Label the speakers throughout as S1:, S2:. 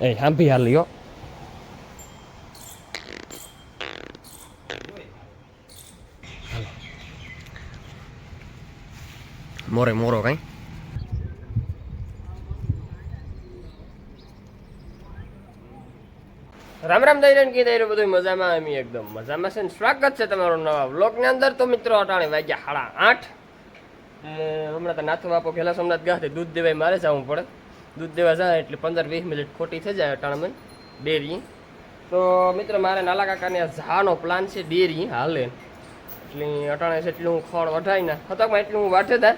S1: એ સાંભી હાલ લ્યો મોરે મોરો કઈ રામ રામ દૈરન કી દૈરો બધું મજામાં એમ એકદમ મજામાં છે ને સ્વાગત છે તમારો નવા વ્લોગની અંદર. તો મિત્રો અટાણે વાગ્યા સાડા આઠ. હમણાં તો નાથો બાપો પેલા સોમનાથ ગયા દૂધ દેવાય મારે જવું પડે. દૂધ દેવા જાય એટલે પંદર વીસ મિનિટ ખોટી થઈ જાય અટાણામાં. ડેરી. તો મિત્રો મારે નાલા કાકાને આ ઝાનો પ્લાન છે ડેરી હાલે. એટલે અટાણે છે એટલું હું ખોળ વઢાઈ ના. હતકમાં એટલું હું વાટે થાય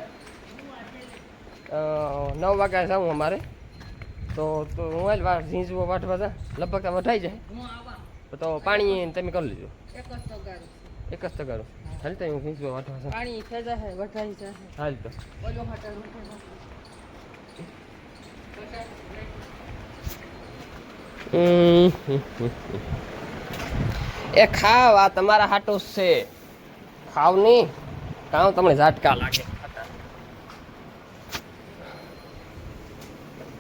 S1: નવ વાગ્યા જાઉં અમારે. તો તો હું હાલ વા ઝીંઝવો વાટવા જા. લગભગ તો વઢાઈ જાય. તો પાણી તમે કરી લીધું
S2: એક જ તગારું
S1: એક જ તગારો. હાલ તો હું ઝીંઝવો વાટવા જા
S2: પાણી થઈ જશે વઢાઈ જશે.
S1: હાલ તો. એ ખાવ, આ તમારા હાટું છે. ખાવ નહીં કામ તમને ઝાટકા લાગે?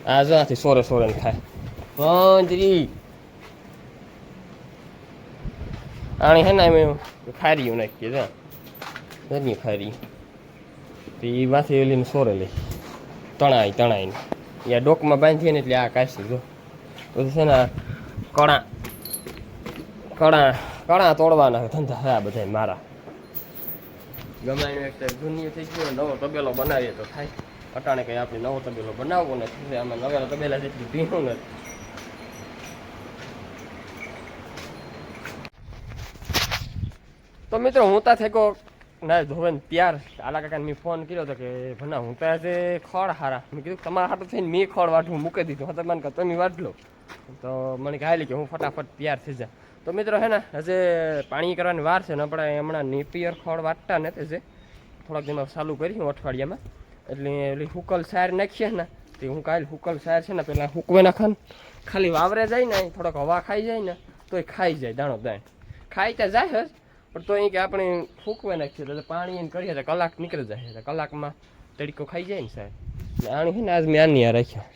S1: આ જો સોરે સોરે ખાય. પંજરી આણી હે ને એમ ખારીયું નાખીએ જો ઘરની ખારી. તો એ માથે ઓલીને સોરે લે તણાઈ તણાઈને યા ડોકમાં બાંધીએ ને એટલે આ કાશી જો. પછી છે ને કળા કણા કણા તોડવાના ધંધા થયા બધા મારા. ગમાઈને એક જૂની થઈ ગયો નવો તબેલો બનાવીએ તો થાય. અટાણે કંઈ આપણે નવો તબેલો બનાવવો નથી આમાં નવેલા તબેલા જેટલી ભીનું નથી. તો મિત્રો, હું તા થેકો ના ધોવે ને ત્યાર આલા કાકાને મેં ફોન કર્યો હતો કે ભના હું ત્યાં ખડ હારા. મેં કીધું, તમારા હાટું થઈને મેં ખડ વાટું મૂકી દીધું. હતા મને તમે વાટ લો તો મને કહે કે હું ફટાફટ તૈયાર થઈ જા તો મિત્રો હે ને, હજે પાણી કરવાની વાર છે ને આપણે હમણાં નેપિયર ખોળ વાટતા ને તે જે થોડાક દિનમાં ચાલુ કરી હું અઠવાડિયામાં. એટલે ઓલી હુકલ સાર નાખીએ ને, તે હું કાલે હુકલ સાર છે ને પહેલાં હુકવે નાખન ખાલી વાવરે જાય ને થોડોક હવા ખાઈ જાય ને, તોય ખાઈ જાય, દાણો દાણ. ખાઈ તો જાય જ પણ તો અહીં કે આપણે ફૂંકવે નાખીએ તો પાણી એને કરીએ તો કલાક નીકળી જાય તો કલાકમાં તડકો ખાઈ જાય ને સાહેબ. આણી છે ને, આજ મેં આની રાખ્યા.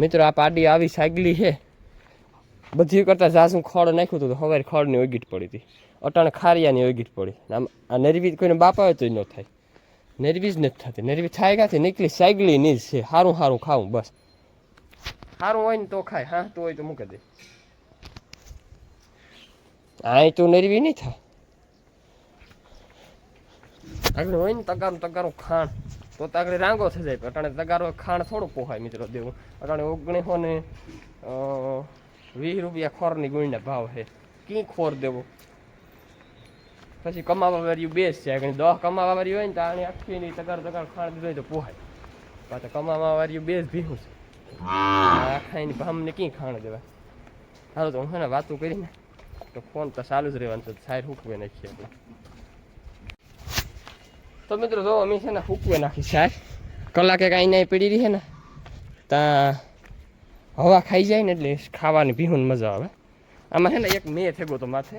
S1: મિત્રો, આ પાડી આવી સાગલી છે બધી કરતાં જાસું ખડ નાખ્યું હતું તો હવે ખડની ઓગીટ પડી હતી. અટાણે ખારિયાની ઓગીટ પડી. આમ આ નરવી કોઈને બાપા તો ન થાય. નરવી જ નથી થતી. નરવી થાય ક્યાંથી? નીકળી સાયગલી ની જ છે. સારું સારું ખાવું બસ. સારું હોય ને તો ખાય. હા તો હોય તો મૂકી દે. આ તો નરવી નહીં થાય. આગળ હોય ને તગારું તગારું ખાણ. તો તો આગળ રાંગો થઈ જાય. અટાણે તગારો ખાણ થોડું પોહાય મિત્રો દેવું. અટાણે ઓગણીસો ને અ, વીસ રૂપિયા ખોરની ગુણના ભાવ છે. કી ખોર દેવો? પછી કમાવા વાળ્યું બેસ છે. આગળ દહ કમાવા વાળી હોય ને તો આની આખી ની તગાર તગાર ખાણ દીધો તો પોહાય. પાછા કમાવા વાળ્યું બેસ ભીહું છે. આખા એની ભામને કી ખાણ દેવા? હાલો તો હું છે ને વાતું કરીને તો ફોન તો ચાલુ જ રહેવાનું તો સાહેબ હૂકવે નાખીએ તો મિત્રો જો અમે છે ને હૂકવે નાખી સાહેબ. કલાકે કાંઈ નહીં પડી રહી છે ને. ત્યાં હવા ખાઈ જાય ને એટલે ખાવાની ભીહું મજા આવે. આમાં છે ને એક મેં થેગો તો માથે.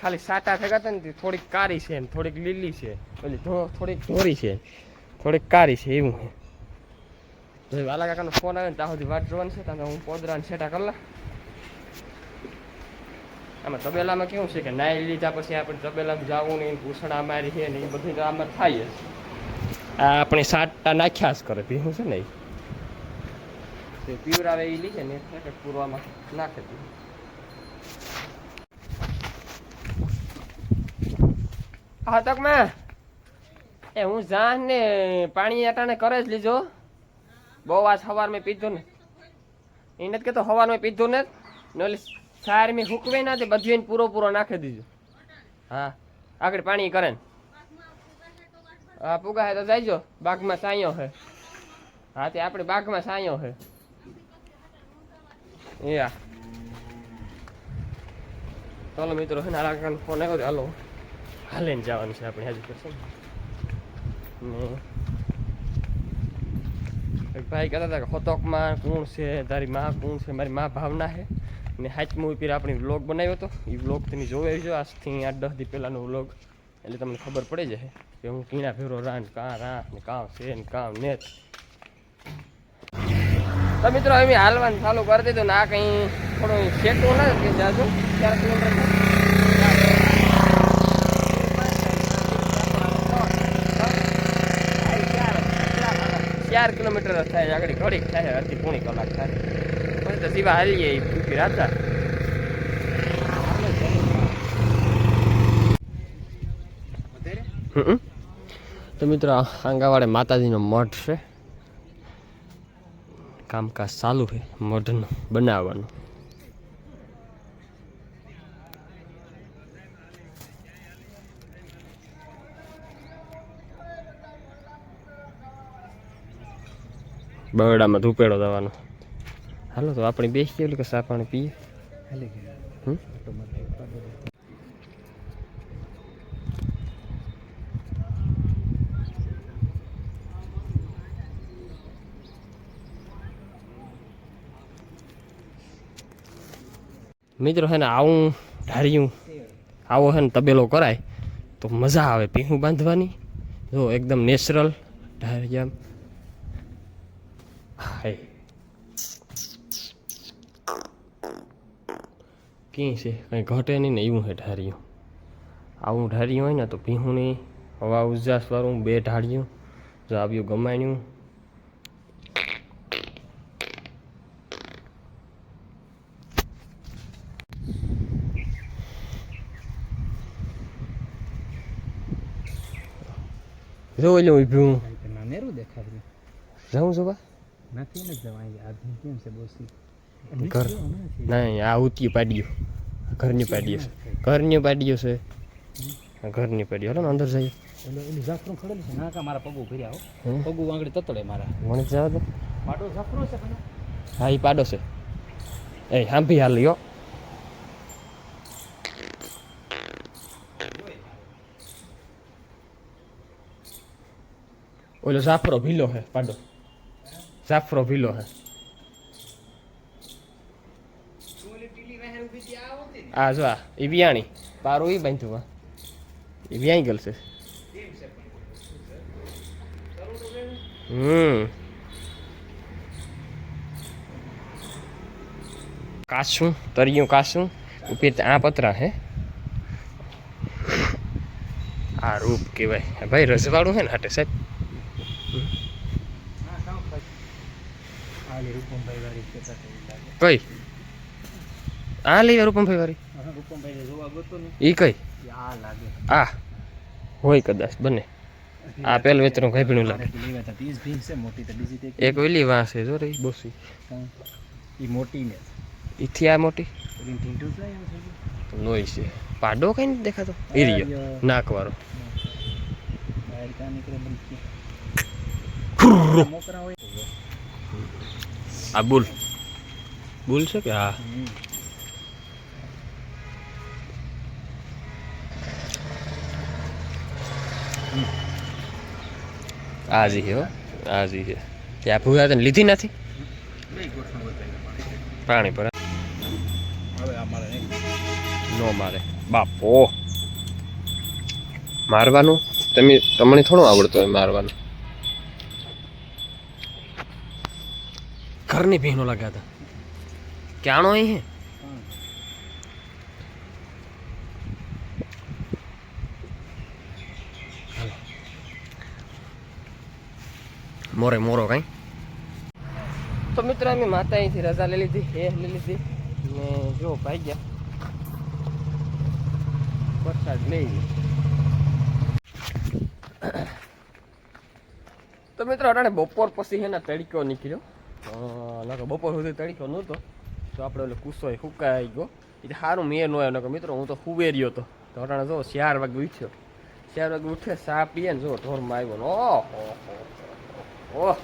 S1: ખાલી સાટા થેગા હતા ને થોડીક કારી છે ને થોડીક લીલી છે. ઓલી થોડીક ધોરી છે. થોડીક કારી છે એવું છે વાલા કાકાનો ફોન આવે ને ત્યાં સુધી વાત જોવાની છે, ત્યાં હું પોદરા સેટા કરલા આમાં તબેલામાં કેવું છે કે નાઈ લીધા પછી આપણે તબેલામાં જવું નહીં, ઘૂસણા મારી છે ને એ બધું તો આમાં થાય જ. આ આપણે સાટા નાખ્યા જ કરે ભીહું છે ને એ. તે પીવરાવે એ લીધે ને એટલે પૂરવામાં નાખે હા તક મેં એ હું જાન ને પાણી અટાણે કરે જ લીધો. બહુ આ સવાર મેં પીધું ને. એને જ કહેતો સવાર મેં પીધું ને નોલી સાર મેં હુકવે ના તે બધું એને પૂરો પૂરો નાખી દીધો. હા, આગળ પાણી કરે ને. હા પુગા હે તો જાયજો, બાગમાં સાયો હે. હા, તે આપણે બાગમાં સાયો હે. યા ચાલો મિત્રો છે ને આ ફોન આવ્યો હાલો હાલે ને જવાનું છે આપણે હજુ કરશે ને ભાઈ કહેતા હતા કે હોતકમાં કોણ છે તારી માં કોણ છે મારી માં ભાવના છે ને હાચમું ઉપર આપણે વ્લોગ બનાવ્યો હતો એ વ્લોગ તમે જોઈ આવજો આજથી આઠ દસ દી પહેલાંનો વ્લોગ એટલે તમને ખબર પડી જશે કે હું કીણા ફેરો રાન કાં રા ને કાં છે ને કાં નેત તો મિત્રો અમે હાલવાનું ચાલુ કરી દીધું ને આ કંઈ થોડું સેટું ના કે જાજુ ચાર કિલોમીટર ચાર કિલોમીટર થાય આગળ ઘડીક થાય અડધી પોણી કલાક થાય. પછી તો સીવા હાલીએ ઊભી રાતા તો મિત્રો આંગાવાડે માતાજીનો મઠ છે. કામકાજ ચાલુ છે મઢનું બનાવવાનું. બરડામાં ધૂપેડો દવાનો હાલો તો આપણે બેસી ગયેલું કે ચા પાણી પીએ? મિત્રો હે ને આવું ઢાળ્યું, આવો હે ને તબેલો કરાય, તો મજા આવે પીહું બાંધવાની. જો એકદમ નેચરલ ઢારિયામ હાય. કી છે? કંઈ ઘટે નહીં ને એવું હે ઢાર્યું આવું ઢાર્યું હોય ને તો પીહું નહીં. હવા ઉજાસવાળું બે ઢાળ્યું. જો આવ્યું ગમાણ્યું. જો એટલે ઊભું
S3: નાનેરું દેખાડ્યું
S1: જાઉં છું બા.
S3: નથી ને જવાય આદમી કેમ છે બોસી
S1: ઘર નહીં આ ઉતી પાડ્યું. ઘરની પાડ્યું ઘરની પાડ્યું છે. આ ઘરની પાડ્યું. હલો ને અંદર જઈએ.
S3: એટલે એનું જાફરું ખડેલું છે મારા પગું ફર્યા હો? પગું આંગળી તતડે મારા
S1: વણિક જવા દો.
S3: પાડો જાફરો છે
S1: હા એ પાડો છે. એ હાંભી હાલ યો ઓલો જાફરો ભીલો હે પાડો જાફરો ભીલો હે આ જો આ એ વિયાણી પારું એ બાંધ્યું આ એ વિયાઈ ગયેલ છે હમ કાચું તરિયું કાચું ઉપર આ પતરા હે આ રૂપ કહેવાય ભાઈ રજવાડું હે ને હાટે સાહેબ
S3: હા કામ આલી રૂપમભાઈ વાળી લાગે?
S1: કઈ? આ લઈ રૂપમભાઈ વાળી
S3: રૂપમભાઈ જોવા ગયો ને.
S1: એ કઈ?
S3: આ લાગે.
S1: આ? હોય કદાચ બને. આ પેલું વેતરું લાગે.
S3: મોટી તો બીજી
S1: એક ઓલી વાં છે જો રે બોસી.
S3: એ મોટી ને.
S1: ઈથી આ મોટી? લોહી છે. પાડો કઈ નથી દેખાતો. એરિયો નાક વાળો
S3: બહાર ક્યાં નીકળે બનકી મોકરા હોય.
S1: આ બુલ. બુલ છે કે? હા.
S3: હમ.
S1: આ જી હો. આ છે. ત્યાં ભૂયા તને લીધી નથી? પાણી પર. નો મારે. બાપો. મારવાનું? તમે, તમને થોડું આવડતું હોય મારવાનું. ઘરની ભીનો લગાતા ક્યાણો અહીં હે. મોરે, મોરો કઈ? તો મિત્રો, અમે માતા અહીંથી રજા લઈ લીધી, હે લઈ લીધી. ને જો ભાઈ ગયા. વરસાદ લઈ તો મિત્રો, અટાણે બપોર પછી એના તડકો નીકળ્યો. નકર બપોર સુધી તડકો નહોતો, તો આપણે ઓલો કુસો સુકાઈ ગયો. એટલે સારું મેં નો આવ્યો મિત્રો, હું તો રહ્યો હતો તો અટાણે જો, ચાર વાગે ઉઠ્યો. ચાર વાગે ઉઠે સાપ પીએ ને જો, ઢોરમાં આવ્યો ને, ઓહો ઓહ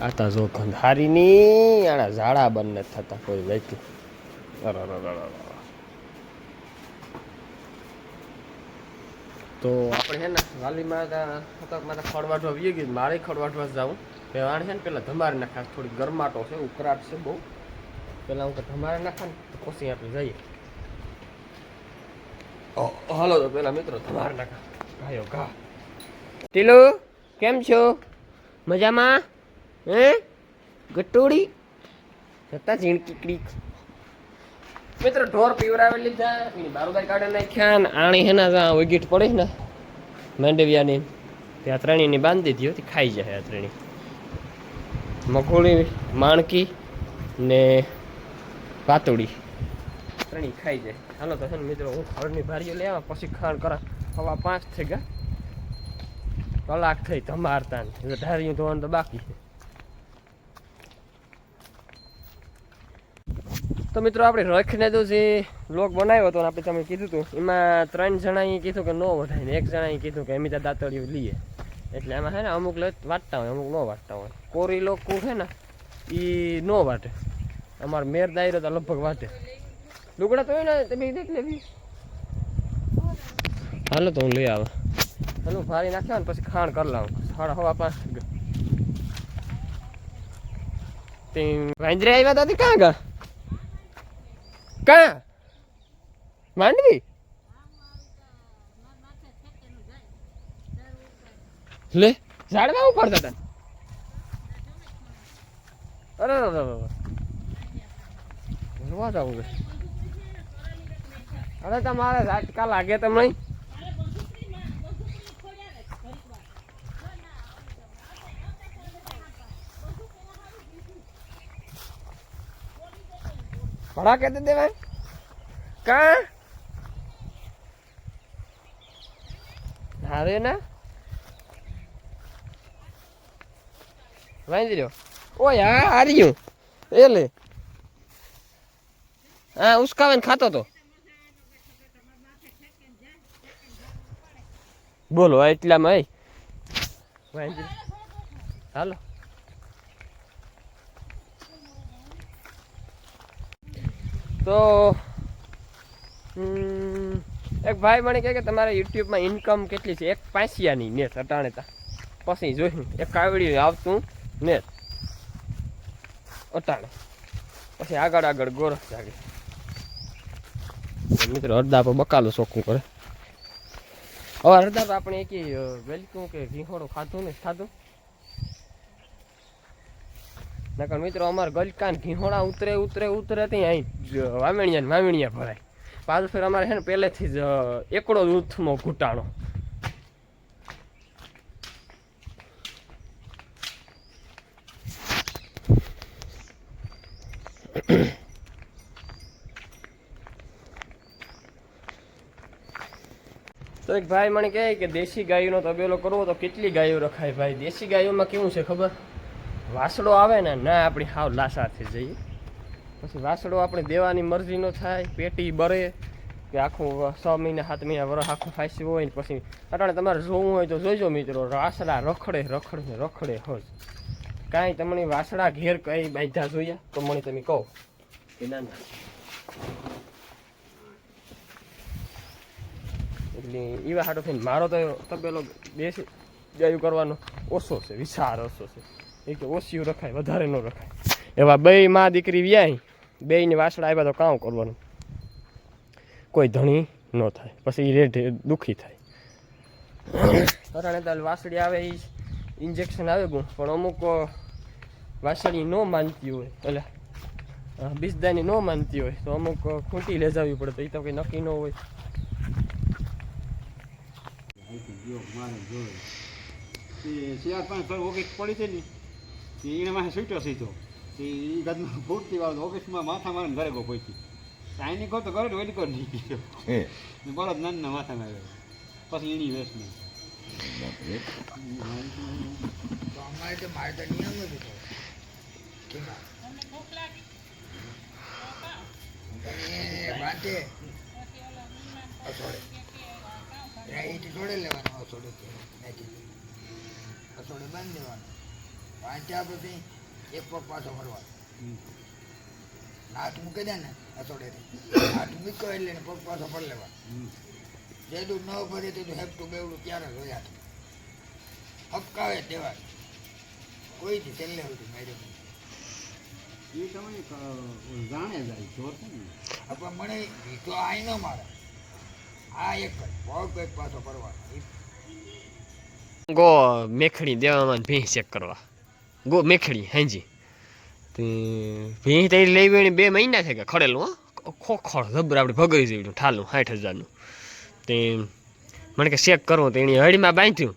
S1: આ તા જો ગંધારીની આણા ઝાડા બંને થતા કોઈ વેચ્યું તો આપણે છે ને વાલીમાં હતા મારે ખડવાટવા વી ગઈ મારે ખડવાટવા જાઉં. કે આને છે ને પેલા ધમારે નાખા, થોડી ગરમાટો છે, ઉકરાટ છે બહુ. પેલા હું ધમારે નાખા ને, તો પછી આપણે જઈએ. હાલો તો પેલા મિત્રો, ધમારે નાખા. ગાયો ઘા ટીલુ, કેમ છો? મજામાં? હે? ગટોડી? જતા ઝીણકીકડી મિત્રો, ઢોર પીવરાવી લીધા. એની બારોબાર કાઢી નાખ્યા ને આણી હેના જ્યાં વિગીટ પડે ને માંડવિયાની. ત્યાં ત્રણેયની બાંધી દીધી હતી, ખાઈ જાય આ ત્રણેય. મગોળી માણકી ને પાતોડી ત્રણેય ખાઈ જાય. હાલો તો છે ને મિત્રો, હું ખડની ભારીઓ લેવા પછી ખાણ કરા. હવા પાંચ થઈ ગયા. કલાક થઈ ધમારતા ને ધાર્યું ધોવાનું તો બાકી છે. તો મિત્રો, આપણે રખને તો જે બ્લોગ બનાવ્યો હતો આપણે તમે કીધું હતું, એમાં ત્રણ જણાએ કીધું કે ન વધાય ને એક જણાએ કીધું કે અમિતા દાંતળિયું લઈએ એટલે એમાં છે ને અમુક લે વાટતા હોય, અમુક ન વાટતા હોય. કોરી લોકો છે ને એ ન વાટે. અમાર મેર દાયરો તો લગભગ વાટે. લુગડા તો ને, તમે દેખ લેવી. હાલો તો હું લઈ આવે. હાલો, ભારી નાખ્યા ને, પછી ખાણ કરી લાવું. સાડા હવા પાંચ વાંદરે આવ્યા તે ક્યાં ગયા ક્યાં માંડવી? લે. ઝાડવા ઉપાડતા હતા અરે. ભરવા જવું અરે તમારે ઝાટકા લાગે તમને કે દે દેવાય. કા? હારે ના? વાંધી રહ્યો. ઓય, હા, હારી એ લે. હા ઉસકાવે ખાતો તો. બોલો એટલામાં એ હાલો. તો એક ભાઈ મને કહે કે તમારે યુટ્યુબમાં ઇન્કમ કેટલી છે? એક પાંસિયાની નેટ અટાણે તા. પછી જોયું, એક કાવડી આવતું નેટ અટાણે. પછી આગળ આગળ ગોરખ જાગે મિત્રો અડધા પર બકાલો શોખું કરે. હવે અડધા આપણે એક વેલકું કે ઘીંખોડું ખાધું ને, ખાધું? નકર મિત્રો અમારે ગલકાન ઘીહોડા ઉતરે ઉતરે ઉતરે ત્યાં અહીં વામણિયા ને વામણિયા ભરાય. પાછું ફેર અમારે છે ને પહેલેથી જ એકડો દૂધનો ઘૂંટાણો. તો એક ભાઈ મને કહે કે દેશી ગાયોનો તબેલો કરવો તો કેટલી ગાયો રખાય ભાઈ? દેશી ગાયોમાં કેવું છે ખબર? વાસડો આવે ને, ના, આપણી હાવ લાસાથી જઈએ. પછી વાસડો આપણે દેવાની મરજીનો થાય, પેટી બરે, કે આખું છ મહિના, સાત મહિના વરસ આખું ફાંસી હોય ને પછી અટાણે તમારે જોવું હોય તો જોઈજો મિત્રો વાસડા રખડે રખડે રખડે હોજ. કાંઈ તમને વાસડા ઘેર કઈ બાંધ્યા જોયા? તો મને તમે કહો. કે ના ના. એટલે એવા હાટો થઈને મારો તો તબેલો બેસી, જયું કરવાનો ઓછો છે વિચાર ઓછો છે. એ કે ઓછિયું રખાય, વધારે ન રખાય. એવા બે માં દીકરી વ્યાય, બેયને વાસડા આવ્યા તો કામ કરવાનું? કોઈ ધણી ન થાય, પછી રેટ દુઃખી થાય. અટાણે તો વાસળી આવે એ ઇન્જેક્શન આવે ગું પણ અમુક વાસળી ન માનતી હોય એટલે બીજદાની ન માનતી હોય, તો અમુક ખૂંટી લેજાવી પડે, તો એ તો કંઈ નક્કી ન હોય.
S3: ચાર પાંચ પર પડી છે ને. એને માથે છૂટ્યો સીધો. તે એ ગદમાં ફૂટતી વાળો ઓફિસમાં માથા મારે ઘરે ગો પહોંચી સાઈની કહો તો ઘરે ઓલી કરી નીકળ્યો ને બળદ ના માથા માર્યો પછી એની વેસ નહીં
S4: અમારે તો મારે તો નિયમ જ હતો. અસોડે. જોડે લેવાનો અસોડે અસોડે બાંધી દેવાનો વાંચ્યા પછી એક પગ પાછો ફરવાનો હાથ મૂકી દે ને અસોડેથી. હાથ મૂક્યો એટલે પગ પાછો ફરી જે તું ન ફરે તેટલું હેપટું બેવડું ક્યારે જ હોય હાથ હપકાવે તેવા કોઈ થી છેલ્લે સુધી માર્યો
S3: એ તમે જાણે જાય જોર છે ને.
S4: મને તો આઈ ન મારે. આ એક જ પગ એક પાછો ફરવાનો. ઈ
S1: ગો મેખડી દેવામાં ભેંસ ચેક કરવા. ગો મેખડી, હાંજી. તે ભીં તે લઈ વેણી બે મહિના થઈ ગયા ખડેલું, હો. ખોખળ જબર આપણે ભગરી જેવું ઠાલું સાઠ હજારનું તે મને કે ચેક કરવો તો એની હળીમાં બાંધ્યું.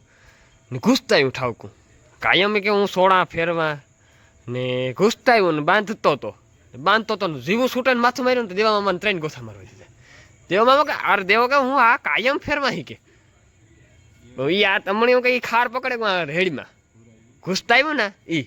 S1: ને ઘૂસતાયું ઠાવકું. કાયમ કે હું સોડા ફેરવા ને ઘૂસતાયું ને બાંધતો હતો બાંધતો હતો જીવું છૂટે માથું માર્યું તો દેવામાં મને ત્રણ ગોથા મારવા દીધા. દેવામાં કે અરે દેવો કે હું આ કાયમ ફેરવા હી કે? એ આ તમને એવું કઈ ખાર પકડે રેડીમાં ઘૂસતા આવ્યું ને ઈ.